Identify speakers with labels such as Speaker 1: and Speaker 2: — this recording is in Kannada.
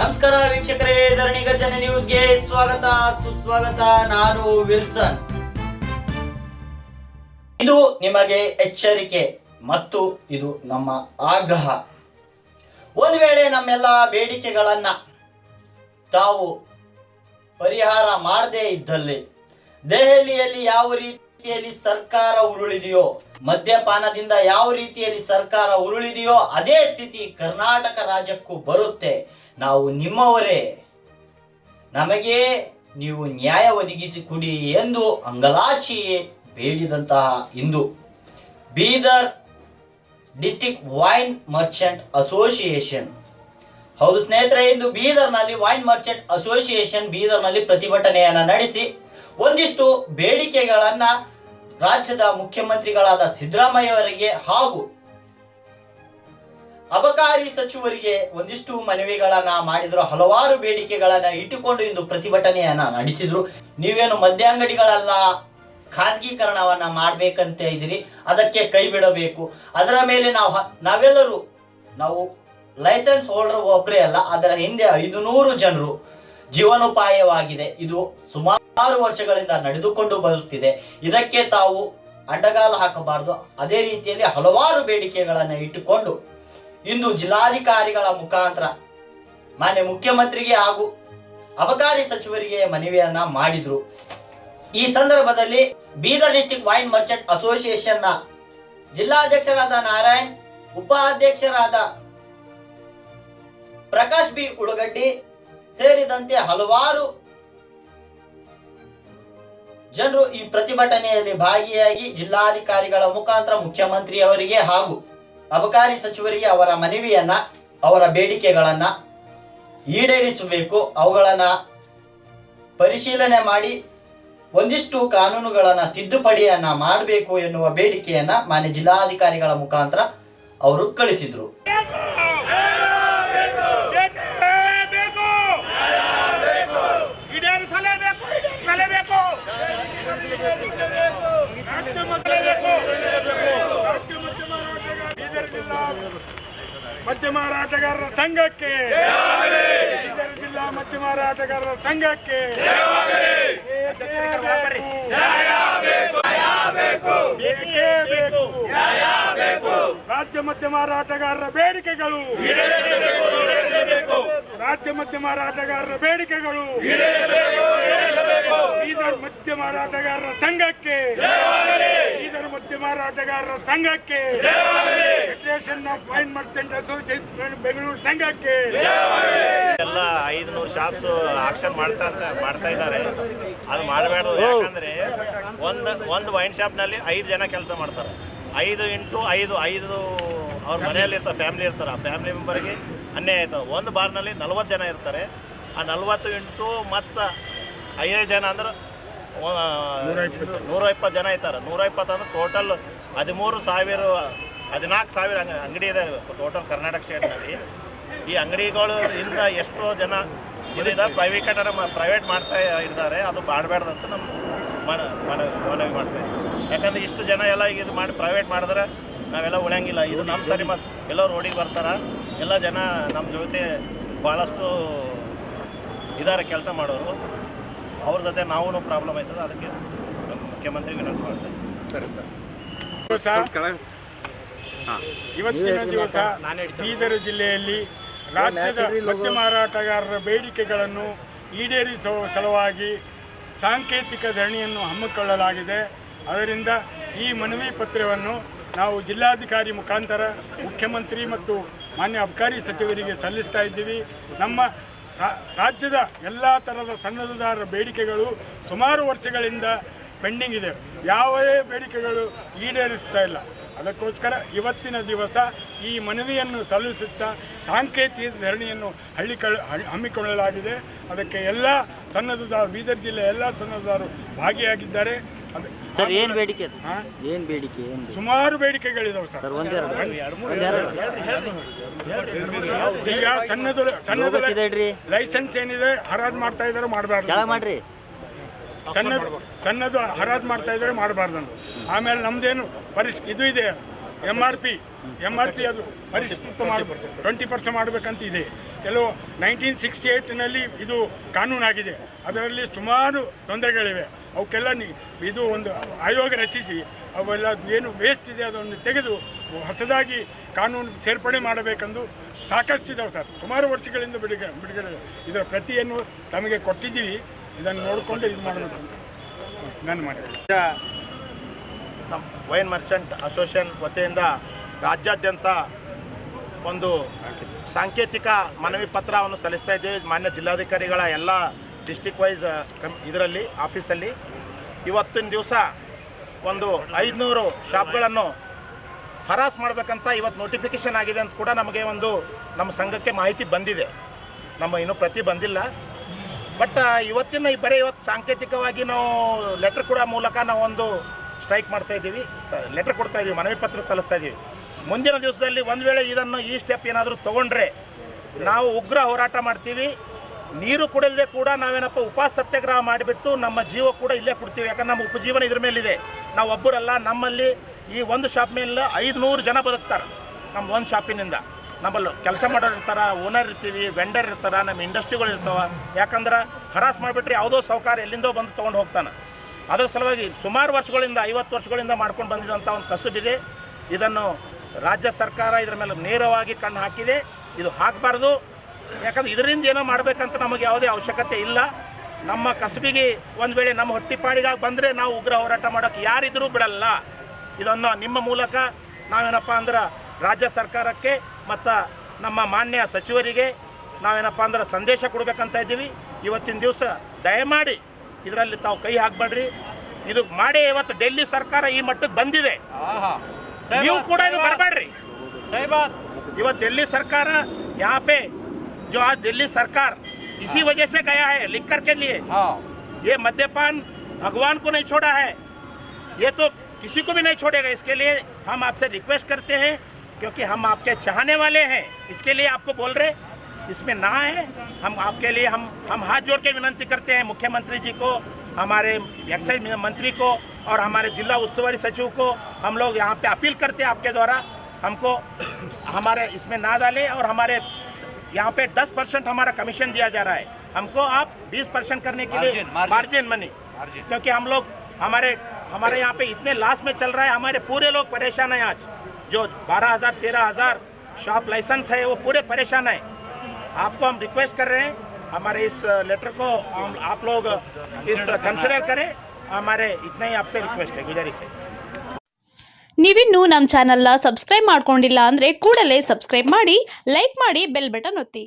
Speaker 1: ನಮಸ್ಕಾರ ವೀಕ್ಷಕರೇ, ಧರಣಿ ಗರ್ಜನೆ ನ್ಯೂಸ್ಗೆ ಸ್ವಾಗತ, ಸುಸ್ವಾಗತ. ನಾನು ವಿಲ್ಸನ್. ಇದು ನಿಮಗೆ ಎಚ್ಚರಿಕೆ ಮತ್ತು ಇದು ನಮ್ಮ ಆಗ್ರಹ. ಒಂದು ವೇಳೆ ನಮ್ಮೆಲ್ಲ ಬೇಡಿಕೆಗಳನ್ನ ತಾವು ಪರಿಹಾರ ಮಾಡದೇ ಇದ್ದಲ್ಲಿ, ದೆಹಲಿಯಲ್ಲಿ ಯಾವ ರೀತಿಯಲ್ಲಿ ಸರ್ಕಾರ ಉರುಳಿದೆಯೋ, ಮದ್ಯಪಾನದಿಂದ ಯಾವ ರೀತಿಯಲ್ಲಿ ಸರ್ಕಾರ ಉರುಳಿದೆಯೋ, ಅದೇ ಸ್ಥಿತಿ ಕರ್ನಾಟಕ ರಾಜ್ಯಕ್ಕೂ ಬರುತ್ತೆ. ನಾವು ನಿಮ್ಮವರೇ. ನಮಗೆ ನೀವು ನ್ಯಾಯ ಒದಗಿಸಿ ಕೊಡಿ ಎಂದು ಅಂಗಲಾಚಿ ಬೇಡಿದಂತಹ ಇಂದು Bidar district wine merchant association. ಹೌದು ಸ್ನೇಹಿತರೆ, ಇಂದು ಬೀದರ್ನಲ್ಲಿ ವೈನ್ ಮರ್ಚೆಂಟ್ ಅಸೋಸಿಯೇಷನ್ ಬೀದರ್ನಲ್ಲಿ ಪ್ರತಿಭಟನೆಯನ್ನ ನಡೆಸಿ ಒಂದಿಷ್ಟು ಬೇಡಿಕೆಗಳನ್ನ ರಾಜ್ಯದ ಮುಖ್ಯಮಂತ್ರಿಗಳಾದ ಸಿದ್ದರಾಮಯ್ಯ ಅವರಿಗೆ ಹಾಗೂ ಅಬಕಾರಿ ಸಚಿವರಿಗೆ ಒಂದಿಷ್ಟು ಮನವಿಗಳನ್ನ ಮಾಡಿದ್ರು, ಹಲವಾರು ಬೇಡಿಕೆಗಳನ್ನ ಇಟ್ಟುಕೊಂಡು ಇಂದು ಪ್ರತಿಭಟನೆಯನ್ನ ನಡೆಸಿದ್ರು. ನೀವೇನು ಮದ್ಯ ಅಂಗಡಿಗಳೆಲ್ಲ ಖಾಸಗೀಕರಣವನ್ನ ಮಾಡ್ಬೇಕಂತ ಇದ್ದೀರಿ, ಅದಕ್ಕೆ ಕೈ ಬಿಡಬೇಕು. ಅದರ ಮೇಲೆ ನಾವು ನಾವೆಲ್ಲರೂ, ನಾವು ಲೈಸೆನ್ಸ್ ಹೋಲ್ಡರ್ ಒಬ್ಬರೇ ಅಲ್ಲ, ಅದರ ಹಿಂದೆ ಐದು ನೂರು ಜನರು ಜೀವನೋಪಾಯವಾಗಿದೆ. ಇದು ಸುಮಾರು ವರ್ಷಗಳಿಂದ ನಡೆದುಕೊಂಡು ಬರುತ್ತಿದೆ. ಇದಕ್ಕೆ ತಾವು ಅಡ್ಡಗಾಲ ಹಾಕಬಾರದು. ಅದೇ ರೀತಿಯಲ್ಲಿ ಹಲವಾರು ಬೇಡಿಕೆಗಳನ್ನು ಇಟ್ಟುಕೊಂಡು ಇಂದು ಜಿಲ್ಲಾಧಿಕಾರಿಗಳ ಮುಖಾಂತರ ಮಾನ್ಯ ಮುಖ್ಯಮಂತ್ರಿಗೆ ಹಾಗೂ ಅಬಕಾರಿ ಸಚಿವರಿಗೆ ಮನವಿಯನ್ನ ಮಾಡಿದ್ರು. ಈ ಸಂದರ್ಭದಲ್ಲಿ ಬೀದರ್ ಡಿಸ್ಟಿಕ್ ವೈನ್ ಮರ್ಚೆಂಟ್ ಅಸೋಸಿಯೇಷನ್ನ ಜಿಲ್ಲಾಧ್ಯಕ್ಷರಾದ ನಾರಾಯಣ್, ಉಪಾಧ್ಯಕ್ಷರಾದ ಪ್ರಕಾಶ್ ಬಿ ಉಳಗಡ್ಡಿ ಸೇರಿದಂತೆ ಹಲವಾರು ಜನರು ಈ ಪ್ರತಿಭಟನೆಯಲ್ಲಿ ಭಾಗಿಯಾಗಿ ಜಿಲ್ಲಾಧಿಕಾರಿಗಳ ಮುಖಾಂತರ ಮುಖ್ಯಮಂತ್ರಿಯವರಿಗೆ ಹಾಗೂ ಅಬಕಾರಿ ಸಚಿವರಿಗೆ ಅವರ ಮನವಿಯನ್ನ, ಅವರ ಬೇಡಿಕೆಗಳನ್ನ ಈಡೇರಿಸಬೇಕು. ಅವುಗಳನ್ನ ಪರಿಶೀಲನೆ ಮಾಡಿ, ಒಂದಿಷ್ಟು ಕಾನೂನುಗಳನ್ನ ತಿದ್ದುಪಡಿಯನ್ನ ಮಾಡಬೇಕು ಎನ್ನುವ ಬೇಡಿಕೆಯನ್ನ ಮಾನ್ಯ ಜಿಲ್ಲಾಧಿಕಾರಿಗಳ ಮುಖಾಂತರ ಅವರು ಕಳಿಸಿದ್ರು.
Speaker 2: ಸಂಘಕ್ಕೆ. ಬೀದರ್ ಜಿಲ್ಲಾ ಮತ್ತು ಮಾರಾಟಗಾರರ ಸಂಘಕ್ಕೆ. ರಾಜ್ಯ ಮತ್ತೆ ಮಾರಾಟಗಾರರ ಬೇಡಿಕೆಗಳು. ರಾಜ್ಯ ಮಧ್ಯ ಮಾರಾಟಗಾರರ ಬೇಡಿಕೆಗಳು ಬೀದರ್ ಮಧ್ಯ ಮಾರಾಟಗಾರರ ಸಂಘಕ್ಕೆ ಬೀದರ್ ಮಧ್ಯ ಮಾರಾಟಗಾರರ ಸಂಘಕ್ಕೆ federation of wine merchant association Bengaluru ಸಂಘಕ್ಕೆ
Speaker 3: ಎಲ್ಲ ಐದುನೂರು ಶಾಪ್ಸ್ ಆಕ್ಷನ್ ಮಾಡ್ತಾ ಅಂತ- ಮಾಡ್ತಾ ಇದ್ದಾರೆ. ಅದು ಮಾಡಬೇಡ ಯಾಕಂದ್ರೆ ಒಂದು ಒಂದು ವೈನ್ ಶಾಪ್ನಲ್ಲಿ ಐದು ಜನ ಕೆಲಸ ಮಾಡ್ತಾರೆ. ಐದು ಇಂಟು ಐದು ಐದು ಅವ್ರ ಮನೆಯಲ್ಲಿ ಇರ್ತಾರೆ ಫ್ಯಾಮಿಲಿ ಇರ್ತಾರೆ. ಆ ಫ್ಯಾಮಿಲಿ ಮೆಂಬರ್ಗೆ ಅನ್ಯಾಯ ಆಯ್ತದ ಒಂದು ಬಾರ್ನಲ್ಲಿ ನಲ್ವತ್ತು ಜನ ಇರ್ತಾರೆ. ಆ ನಲ್ವತ್ತು ಇಂಟು ಮತ್ತು ಐದು ಜನ ಅಂದ್ರೆ ನೂರ ಇಪ್ಪತ್ತು ಜನ ಇರ್ತಾರೆ. ನೂರ ಇಪ್ಪತ್ತು ಅಂದ್ರೆ ಟೋಟಲ್ ಹದಿಮೂರು ಸಾವಿರ ಹದಿನಾಲ್ಕು ಸಾವಿರ ಅಂಗ- ಅಂಗಡಿ ಇದೆ ಟೋಟಲ್ ಕರ್ನಾಟಕ ಸ್ಟೇಟ್ನಲ್ಲಿ ಈ ಅಂಗಡಿಗಳು ಇಂದ ಎಷ್ಟೋ ಜನ ಇದರಿಂದ ಪ್ರೈವೇಟ್ ಪ್ರೈವೇಟ್ ಮಾಡ್ತಾ ಇದ್ದಾರೆ. ಅದು ಮಾಡಬೇಡ್ದಂತ ಅಂತ ನಮ್ಮ ಮನ ಮನ ಮನವಿ ಮಾಡ್ತಾ ಯಾಕಂದ್ರೆ ಇಷ್ಟು ಜನ ಎಲ್ಲ ಈಗ ಇದು ಮಾಡಿ ಪ್ರೈವೇಟ್ ಮಾಡಿದ್ರೆ ನಾವೆಲ್ಲ ಉಳಿಯಂಗಿಲ್ಲ. ಇದು ನಮ್ಮ ಸರಿ ಮತ್ತು ಎಲ್ಲ ರೋಡಿಗೆ ಬರ್ತಾರೆ? ಎಲ್ಲ ಜನ ನಮ್ಮ ಜೊತೆ ಭಾಳಷ್ಟು ಇದಾರೆ ಕೆಲಸ ಮಾಡೋರು. ಅವ್ರ ಜೊತೆ ನಾವು ಪ್ರಾಬ್ಲಮ್ ಆಯ್ತದ. ಅದಕ್ಕೆ ನಮ್ಮ ಮುಖ್ಯಮಂತ್ರಿ ವಿನಂತಿ ಮಾಡ್ತೇನೆ ಸರಿ
Speaker 2: ಸರ್. ಇವತ್ತಿನ ದಿವಸ ಬೀದರ್ ಜಿಲ್ಲೆಯಲ್ಲಿ ರಾಜ್ಯದ ಮದ್ಯ ಮಾರಾಟಗಾರರ ಬೇಡಿಕೆಗಳನ್ನು ಈಡೇರಿಸುವ ಸಲುವಾಗಿ ಸಾಂಕೇತಿಕ ಧರಣಿಯನ್ನು ಹಮ್ಮಿಕೊಳ್ಳಲಾಗಿದೆ. ಅದರಿಂದ ಈ ಮನವಿ ಪತ್ರವನ್ನು ನಾವು ಜಿಲ್ಲಾಧಿಕಾರಿ ಮುಖಾಂತರ ಮುಖ್ಯಮಂತ್ರಿ ಮತ್ತು ಮಾನ್ಯ ಅಬಕಾರಿ ಸಚಿವರಿಗೆ ಸಲ್ಲಿಸ್ತಾ ಇದ್ದೀವಿ. ನಮ್ಮ ರಾಜ್ಯದ ಎಲ್ಲ ಥರದ ಸಣ್ಣದಾರರ ಬೇಡಿಕೆಗಳು ಸುಮಾರು ವರ್ಷಗಳಿಂದ ಪೆಂಡಿಂಗ್ ಇದೆ. ಯಾವುದೇ ಬೇಡಿಕೆಗಳು ಈಡೇರಿಸ್ತಾ ಇಲ್ಲ. ಅದಕ್ಕೋಸ್ಕರ ಇವತ್ತಿನ ದಿವಸ ಈ ಮನವಿಯನ್ನು ಸಲ್ಲಿಸುತ್ತಾ ಸಾಂಕೇತಿಕ ಧರಣಿಯನ್ನು ಹಳ್ಳಿ ಹಮ್ಮಿಕೊಳ್ಳಲಾಗಿದೆ. ಅದಕ್ಕೆ ಎಲ್ಲ ಸನ್ನದ್ಧದಾರರು ಬೀದರ್ ಜಿಲ್ಲೆಯ ಎಲ್ಲ ಸನ್ನದದಾರರು ಭಾಗಿಯಾಗಿದ್ದಾರೆ.
Speaker 1: ಸರ್ ಏನು ಬೇಡಿಕೆ ಅದು? ಏನು ಬೇಡಿಕೆ ಏನು?
Speaker 2: ಸುಮಾರು ಬೇಡಿಕೆಗಳಿದಾವೆ ಸರ್.
Speaker 1: ಒಂದೆರಡು. ಒಂದೆರಡು.
Speaker 2: ಈಗ ಸಣ್ಣದ ಲೈಸೆನ್ಸ್ ಏನಿದೆ ಹರಾಜ್ ಮಾಡ್ತಾ ಇದ್ದಾರೆ ಮಾಡಬಾರ್ದು.
Speaker 1: ಕೆಳಗ್ ಮಾಡ್ರಿ.
Speaker 2: ಸಣ್ಣದು ಸಣ್ಣದು ಹರಾಜ್ ಮಾಡ್ತಾ ಇದ್ದಾರೆ ಮಾಡಬಾರ್ದು ಆಮೇಲೆ ನಮ್ದೇನು ಪರಿಸ್ ಇದು ಇದೆ M R P M R P ಅದು ಪರಿಷ್ಕೃತ ಮಾಡಿ ಟ್ವೆಂಟಿ ಪರ್ಸೆಂಟ್ ಮಾಡಬೇಕಂತ ಇದೆ ಕೆಲವು ನೈನ್ಟೀನ್ ಸಿಕ್ಸ್ಟಿ ಏಯ್ಟ್ನಲ್ಲಿ ಇದು ಕಾನೂನಾಗಿದೆ. ಅದರಲ್ಲಿ ಸುಮಾರು ತೊಂದರೆಗಳಿವೆ. ಅವಕ್ಕೆಲ್ಲ ಇದು ಒಂದು ಆಯೋಗ ರಚಿಸಿ, ಅವೆಲ್ಲ ಏನು ವೇಸ್ಟ್ ಇದೆ ಅದನ್ನು ತೆಗೆದು ಹೊಸದಾಗಿ ಕಾನೂನು ಸೇರ್ಪಡೆ ಮಾಡಬೇಕೆಂದು ಸಾಕಷ್ಟು ಇದಾವೆ ಸರ್. ಸುಮಾರು ವರ್ಷಗಳಿಂದ ಬಿಡುಗ ಬಿಡುಗಡೆ ಇದರ ಪ್ರತಿಯನ್ನು ತಮಗೆ ಕೊಟ್ಟಿದ್ದೀವಿ. ಇದನ್ನು ನೋಡಿಕೊಂಡು ಇದು ಮಾಡಬೇಕು ನಾನು ಮಾಡಿದೆ.
Speaker 4: ನಮ್ಮ ವೈನ್ ಮರ್ಚೆಂಟ್ ಅಸೋಸಿಯೇಷನ್ ವತಿಯಿಂದ ರಾಜ್ಯಾದ್ಯಂತ ಒಂದು ಸಾಂಕೇತಿಕ ಮನವಿ ಪತ್ರವನ್ನು ಸಲ್ಲಿಸ್ತಾ ಇದ್ದೀವಿ. ಮಾನ್ಯ ಜಿಲ್ಲಾಧಿಕಾರಿಗಳ ಎಲ್ಲ ಡಿಸ್ಟಿಕ್ ವೈಸ್ ಕಮ್, ಇದರಲ್ಲಿ, ಆಫೀಸಲ್ಲಿ. ಇವತ್ತಿನ ದಿವಸ ಒಂದು ಐದುನೂರು ಶಾಪ್ಗಳನ್ನು ಹರಾಸ್ ಮಾಡಬೇಕಂತ ಇವತ್ತು ನೋಟಿಫಿಕೇಶನ್ ಆಗಿದೆ ಅಂತ ಕೂಡ ನಮಗೆ ಒಂದು ನಮ್ಮ ಸಂಘಕ್ಕೆ ಮಾಹಿತಿ ಬಂದಿದೆ. ನಮ್ಮ ಇನ್ನೂ ಪ್ರತಿ ಬಂದಿಲ್ಲ. ಬಟ್ ಇವತ್ತಿನ ಬರೀ ಇವತ್ತು ಸಾಂಕೇತಿಕವಾಗಿ ನಾವು ಲೆಟ್ರ್ ಕೂಡ ಮೂಲಕ ನಾವು ಒಂದು ಸ್ಟ್ರೈಕ್ ಮಾಡ್ತಾ ಇದ್ದೀವಿ. ಲೆಟರ್ ಕೊಡ್ತಾ ಇದ್ದೀವಿ, ಮನವಿ ಪತ್ರ ಸಲ್ಲಿಸ್ತಾ ಇದ್ದೀವಿ. ಮುಂದಿನ ದಿವಸದಲ್ಲಿ ಒಂದು ವೇಳೆ ಇದನ್ನು ಈ ಸ್ಟೆಪ್ ಏನಾದರೂ ತೊಗೊಂಡ್ರೆ ನಾವು ಉಗ್ರ ಹೋರಾಟ ಮಾಡ್ತೀವಿ. ನೀರು ಕುಡಿಯಲ್ಲದೆ ಕೂಡ ನಾವೇನಪ್ಪ ಉಪವಾಸ ಸತ್ಯಾಗ್ರಹ ಮಾಡಿಬಿಟ್ಟು ನಮ್ಮ ಜೀವ ಕೂಡ ಇಲ್ಲೇ ಕೊಡ್ತೀವಿ. ಯಾಕಂದ್ರೆ ನಮ್ಮ ಉಪಜೀವನ ಇದ್ರ ಮೇಲಿದೆ. ನಾವು ಒಬ್ಬರಲ್ಲ, ನಮ್ಮಲ್ಲಿ ಈ ಒಂದು ಶಾಪ್ ಮೇಲೆ ಐದುನೂರು ಜನ ಬದುಕ್ತಾರೆ. ನಮ್ಮ ಒಂದು ಶಾಪಿನಿಂದ ನಮ್ಮಲ್ಲಿ ಕೆಲಸ ಮಾಡೋರು ಇರ್ತಾರೆ ಓನರ್ ಇರ್ತೀವಿ ವೆಂಡರ್ ಇರ್ತಾರೆ, ನಮ್ಮ ಇಂಡಸ್ಟ್ರಿಗಳು ಇರ್ತಾವೆ. ಯಾಕಂದ್ರೆ ಹರಾಸ್ ಮಾಡಿಬಿಟ್ರೆ ಯಾವುದೋ ಸೌಕರ್ಯ ಎಲ್ಲಿಂದೋ ಬಂದು ತೊಗೊಂಡು ಹೋಗ್ತಾನೆ. ಅದರ ಸಲುವಾಗಿ ಸುಮಾರು ವರ್ಷಗಳಿಂದ, ಐವತ್ತು ವರ್ಷಗಳಿಂದ ಮಾಡ್ಕೊಂಡು ಬಂದಿರುವಂಥ ಒಂದು ಕಸುಬಿದೆ ಇದನ್ನು ರಾಜ್ಯ ಸರ್ಕಾರ ಇದರ ಮೇಲೆ ನೇರವಾಗಿ ಕಣ್ಣು ಹಾಕಿದೆ. ಇದು ಹಾಕಬಾರ್ದು. ಯಾಕಂದ್ರೆ ಇದರಿಂದ ಏನೋ ಮಾಡಬೇಕಂತ ನಮಗೆ ಯಾವುದೇ ಅವಶ್ಯಕತೆ ಇಲ್ಲ. ನಮ್ಮ ಕಸುಬಿಗೆ ಒಂದು ವೇಳೆ ನಮ್ಮ ಹೊಟ್ಟಿಪಾಡಿಗಾಗಿ ಬಂದರೆ ನಾವು ಉಗ್ರ ಹೋರಾಟ ಮಾಡೋಕ್ಕೆ ಯಾರಿದ್ರೂ ಬಿಡಲ್ಲ. ಇದನ್ನು ನಿಮ್ಮ ಮೂಲಕ ನಾವೇನಪ್ಪ ಅಂದ್ರೆ ರಾಜ್ಯ ಸರ್ಕಾರಕ್ಕೆ ಮತ್ತು ನಮ್ಮ ಮಾನ್ಯ ಸಚಿವರಿಗೆ ನಾವೇನಪ್ಪ ಅಂದ್ರೆ ಸಂದೇಶ ಕೊಡಬೇಕಂತ ಇದ್ದೀವಿ. ಇವತ್ತಿನ ದಿವಸ ದಯಮಾಡಿ ಇದರಲ್ಲಿ ತಾವು ಕೈ ಹಾಕಬೇಡ್ರಿ ಇದು ಮಾಡಿ ಇವತ್ತು ಡೆಲ್ಲಿ ಸರ್ಕಾರ ಈ ಮಟ್ಟಕ್ಕೆ ಬಂದಿದೆ ನೀವು ಕೂಡ ಇದು ಬರಬೇಡ್ರಿ ಇವತ್ತು दिल्ली सरकार यहाँ पे जो आज दिल्ली सरकार इसी वजह से गया है लिकर के लिए ये मद्यपान भगवान को नहीं छोड़ा है ये तो किसी को भी नहीं छोड़ेगा इसके लिए हम आपसे रिक्वेस्ट करते हैं क्योंकि हम आपके चाहने वाले हैं इसके लिए आपको बोल रहे इसमें ना है हम आपके लिए हम हम हाथ जोड़ के विनंती करते हैं मुख्यमंत्री जी को हमारे एक्साइज मंत्री को और हमारे जिला उस्तुवारी सचिव को। हम लोग यहाँ पे अपील करते हैं आपके द्वारा हमको हमारे इसमें ना डालें और हमारे यहाँ पे 10 परसेंट हमारा कमीशन दिया जा रहा है। हमको आप 20 परसेंट करने के लिए. मार्जिन मनी क्योंकि हम लोग हमारे हमारे यहाँ पे इतने लास्ट में चल रहा है हमारे पूरे लोग परेशान हैं आज। जो बारह हज़ार तेरह हज़ार शॉप लाइसेंस है वो पूरे परेशान हैं। आपको हम रिक्वेस्ट कर रहे हैं हमारे इस लेटर को हम आप लोग इस कंसिडर करें हमारे इतना ही आपसे रिक्वेस्ट है गुजारिश है
Speaker 5: ನೀವಿನ್ನೂ ನಮ್ಮ ಚಾನಲ್ನ ಸಬ್ಸ್ಕ್ರೈಬ್ ಮಾಡ್ಕೊಂಡಿಲ್ಲ ಅಂದರೆ ಕೂಡಲೇ ಸಬ್ಸ್ಕ್ರೈಬ್ ಮಾಡಿ ಲೈಕ್ ಮಾಡಿ ಬೆಲ್ ಬಟನ್ ಒತ್ತಿ